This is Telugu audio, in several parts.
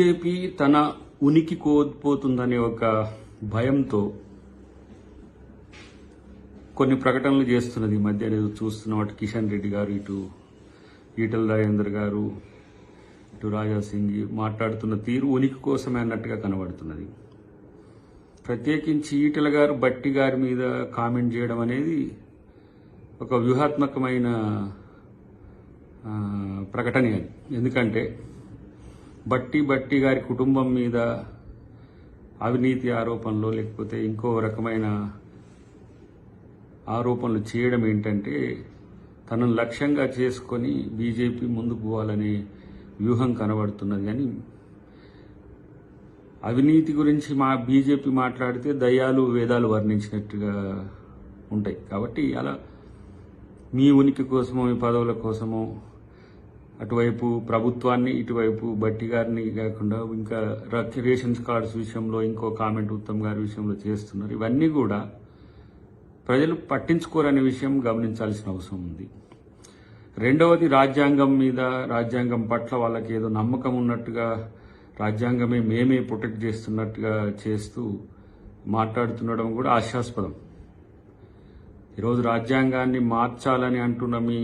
బీజేపీ తన ఉనికి కోల్పోతుందనే ఒక భయంతో కొన్ని ప్రకటనలు చేస్తున్నది. ఈ మధ్య నేను చూస్తున్న అటు కిషన్ రెడ్డి గారు ఇటు ఈటల రాజేందర్ గారు ఇటు రాజా సింగ్ మాట్లాడుతున్న తీరు ఉనికి కోసమే అన్నట్టుగా కనబడుతున్నది. ప్రత్యేకించి ఈటల గారు బట్టి గారి మీద కామెంట్ చేయడం అనేది ఒక వ్యూహాత్మకమైన ప్రకటన ప్రకటనే ఎందుకంటే బట్టి బట్టి గారి కుటుంబం మీద అవినీతి ఆరోపణలు లేకపోతే ఇంకో రకమైన ఆరోపణలు చేయడం ఏంటంటే తనను లక్ష్యంగా చేసుకొని బీజేపీ ముందుకు పోవాలనే వ్యూహం కనబడుతున్నది. కానీ అవినీతి గురించి మా బీజేపీ మాట్లాడితే దయ్యాలు వేదాలు వర్ణించినట్టుగా ఉంటాయి. కాబట్టి అలా మీ ఉనికి కోసమో మీ పదవుల కోసమో అటువైపు ప్రభుత్వాన్ని ఇటువైపు బట్టి గారిని కాకుండా ఇంకా రేషన్స్ కార్డ్స్ విషయంలో ఇంకో కామెంట్ ఉత్తమ్ గారి విషయంలో చేస్తున్నారు. ఇవన్నీ కూడా ప్రజలు పట్టించుకోరనే విషయం గమనించాల్సిన అవసరం ఉంది. రెండవది రాజ్యాంగం మీద రాజ్యాంగం పట్ల వాళ్ళకి ఏదో నమ్మకం ఉన్నట్టుగా రాజ్యాంగమే మేమే ప్రొటెక్ట్ చేస్తున్నట్టుగా చేస్తూ మాట్లాడుతుండడం కూడా ఆశాస్పదం. ఈరోజు రాజ్యాంగాన్ని మార్చాలని అంటున్న మీ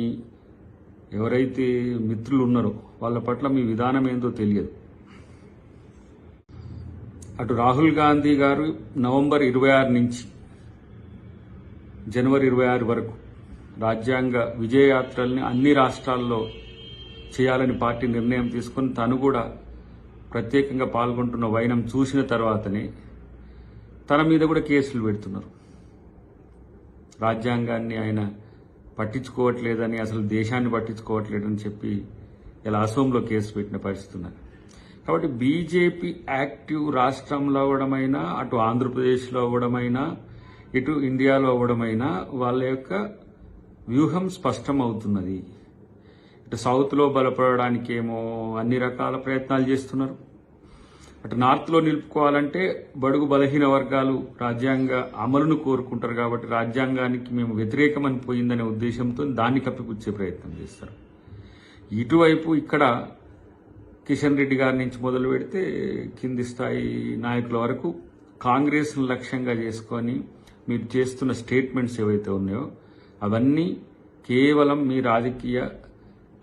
ఎవరైతే మిత్రులు ఉన్నారో వాళ్ళ పట్ల మీ విధానం ఏందో తెలియదు. అటు రాహుల్ గాంధీ గారు నవంబర్ ఇరవై ఆరు నుంచి జనవరి ఇరవై ఆరు వరకు రాజ్యాంగ విజయయాత్రల్ని అన్ని రాష్ట్రాల్లో చేయాలని పార్టీ నిర్ణయం తీసుకుని తను కూడా ప్రత్యేకంగా పాల్గొంటున్న వైనం చూసిన తర్వాతనే తన మీద కూడా కేసులు పెడుతున్నారు. రాజ్యాంగాన్ని ఆయన పట్టించుకోవట్లేదని అసలు దేశాన్ని పట్టించుకోవట్లేదని చెప్పి ఇలా అసోంలో కేసు పెట్టిన పరిస్థితి ఉన్నది. కాబట్టి బీజేపీ యాక్టివ్ రాష్ట్రంలో అవడమైనా అటు ఆంధ్రప్రదేశ్లో అవ్వడమైనా ఇటు ఇండియాలో అవ్వడమైనా వాళ్ళ యొక్క వ్యూహం స్పష్టం అవుతున్నది ఇటు సౌత్లో బలపడడానికి ఏమో అన్ని రకాల ప్రయత్నాలు చేస్తున్నారు. అటు నార్త్లో నిలుపుకోవాలంటే బడుగు బలహీన వర్గాలు రాజ్యాంగ అమలును కోరుకుంటారు కాబట్టి రాజ్యాంగానికి మేము వ్యతిరేకమని పోయిందనే ఉద్దేశంతో దాన్ని కప్పిపుచ్చే ప్రయత్నం చేస్తారు. ఇటువైపు ఇక్కడ కిషన్ రెడ్డి గారి నుంచి మొదలు పెడితే కింది స్థాయి నాయకుల వరకు కాంగ్రెస్ను లక్ష్యంగా చేసుకొని మీరు చేస్తున్న స్టేట్మెంట్స్ ఏవైతే ఉన్నాయో అవన్నీ కేవలం మీ రాజకీయ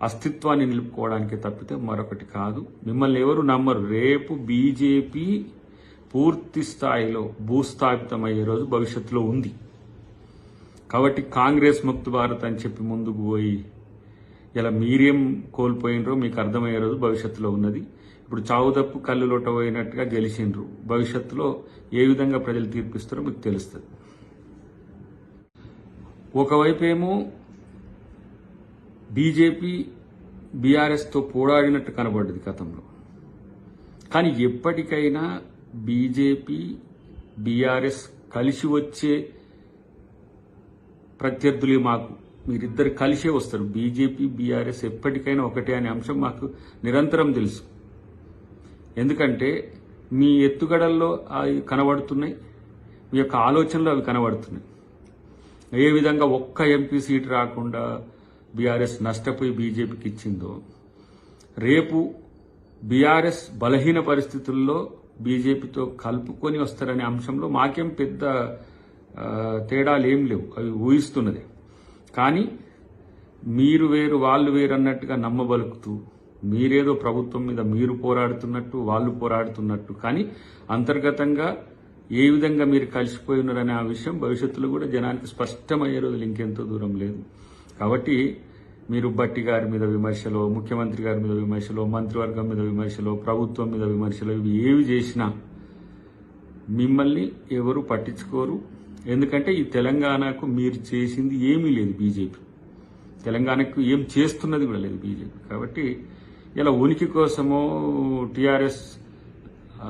అస్తిత్వాన్ని నిలుపుకోవడానికి తప్పితే మరొకటి కాదు. మిమ్మల్ని ఎవరు నమ్మరు. రేపు బీజేపీ పూర్తి స్థాయిలో భూస్థాపితమయ్యే రోజు భవిష్యత్తులో ఉంది. కాబట్టి కాంగ్రెస్ ముక్త భారత్ అని చెప్పి ముందుకు పోయి ఇలా మీరేం కోల్పోయినరో మీకు అర్థమయ్యే రోజు భవిష్యత్తులో ఉన్నది. ఇప్పుడు చావు తప్పు కళ్ళు లోట పోయినట్టుగా గెలిచిండ్రు. భవిష్యత్తులో ఏ విధంగా ప్రజలు తీర్పిస్తారో మీకు తెలుస్తుంది. ఒకవైపు ఏమో బీజేపీ బీఆర్ఎస్తో పోరాడినట్టు కనబడ్డది గతంలో. కానీ ఎప్పటికైనా బీజేపీ బీఆర్ఎస్ కలిసి వచ్చే ప్రత్యర్థులే మాకు మీరిద్దరు కలిసే వస్తారు. బీజేపీ బీఆర్ఎస్ ఎప్పటికైనా ఒకటే అనే అంశం మాకు నిరంతరం తెలుసు. ఎందుకంటే మీ ఎత్తుగడల్లో అవి కనబడుతున్నాయి మీ యొక్క ఆలోచనలు అవి కనబడుతున్నాయి. ఏ విధంగా ఒక్క ఎంపీ సీట్ రాకుండా బీఆర్ఎస్ నష్టపోయి బీజేపీకి ఇచ్చిందో రేపు బీఆర్ఎస్ బలహీన పరిస్థితుల్లో బీజేపీతో కలుపుకొని వస్తారనే అంశంలో మాకేం పెద్ద తేడాలు ఏం లేవు. అవి ఊహిస్తున్నదే. కానీ మీరు వేరు వాళ్ళు వేరు అన్నట్టుగా నమ్మబలుకుతూ మీరేదో ప్రభుత్వం మీద మీరు పోరాడుతున్నట్టు వాళ్ళు పోరాడుతున్నట్టు కానీ అంతర్గతంగా ఏ విధంగా మీరు కలిసిపోయి ఉన్నారనే ఆ విషయం భవిష్యత్తులో కూడా జనానికి స్పష్టమయ్యే రోజులు ఇంకెంతో దూరం లేదు. కాబట్టి మీరు బట్టి గారి మీద విమర్శలు ముఖ్యమంత్రి గారి మీద విమర్శలు మంత్రివర్గం మీద విమర్శలు ప్రభుత్వం మీద విమర్శలు ఇవి ఏవి చేసినా మిమ్మల్ని ఎవరు పట్టించుకోరు. ఎందుకంటే ఈ తెలంగాణకు మీరు చేసింది ఏమీ లేదు బీజేపీ. తెలంగాణకు ఏం చేస్తున్నది కూడా లేదు బీజేపీ. కాబట్టి ఇలా ఉనికి కోసమో టీఆర్ఎస్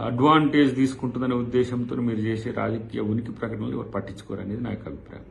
అడ్వాంటేజ్ తీసుకుంటుందనే ఉద్దేశంతో మీరు చేసే రాజకీయ ఉనికి ప్రకటనలు ఎవరు పట్టించుకోరు అనేది నా అభిప్రాయం.